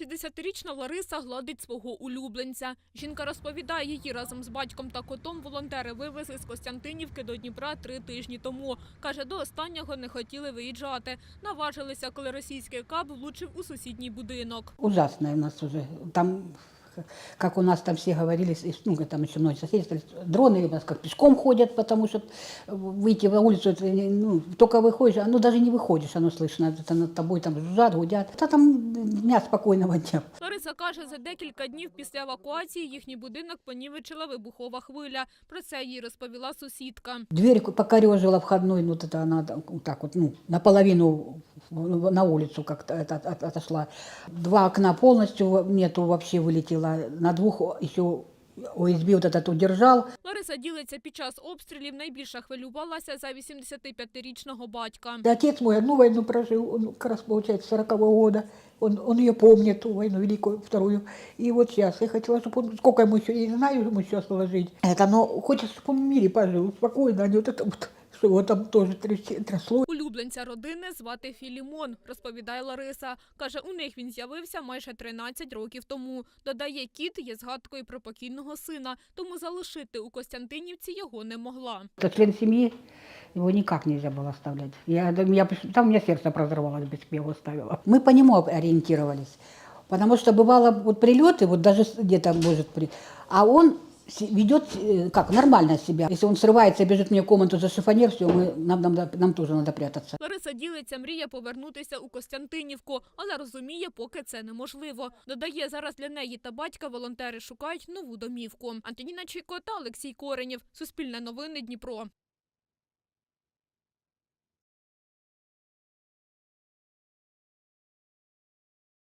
60-річна Лариса гладить свого улюбленця. Жінка розповідає, її разом з батьком та котом волонтери вивезли з Костянтинівки до Дніпра три тижні тому. Каже, до останнього не хотіли виїжджати. Наважилися, коли російський каб влучив у сусідній будинок. Ужасне в нас уже. Там, как у нас там все говорили, и, ну, там еще многие соседи, сказали, дроны у нас как пешком ходят, потому что выйти на улицу, это, не- ну, только выходишь, ну, даже не выходишь, оно слышно, это над тобой там жужжат, гудят. Да там дня спокойного дня. Лариса каже, за декілька днів після евакуації їхній будинок понівечила вибухова хвиля. Про це їй розповіла сусідка. Дверь покорежила входной, ну, вот это она так вот так вот, ну, наполовину в- на улицу как-то это от- отошла. Два окна полностью нету, вообще вылетело. На двух еще ОСБ вот этот удержал. Лариса ділиться під час обстрілів. Найбільше хвилювалася за 85-річного батька. Да Отец мой одну войну прожил, он как раз получается 40-го года. Он, он ее помнит, ту войну великую, вторую. И вот сейчас я хотела, чтобы он, сколько ему еще, я не знаю, ему сейчас сложить. Это, но хочется, чтобы он в мире пожил, спокойно, а не вот это вот, что его там тоже тряс- трясло. Улюбленця родини звати Філімон, розповідає Лариса. Каже, у них він з'явився майже 13 років тому. Додає, кіт є згадкою про покійного сина, тому залишити у Костянтинівці його не могла. Это член семьи, его никак нельзя было оставлять. Я, я, там у меня сердце разорвалось, без я его оставила. Мы по нему ориентировались. Потому что бывало вот прилеты, вот даже с- где-то может при... А он се- ведет э, как нормально себя. Если он срывается и бежит мне в комнату за шифонер, все, мы, нам, нам, да- нам тоже надо прятаться. Лариса ділиться, мріє повернутися у Костянтинівку, але розуміє, поки це неможливо. Додає, зараз для неї та батька волонтери шукають нову домівку. Антоніна Чайко та Олексій Коренєв. Суспільне новини Дніпро.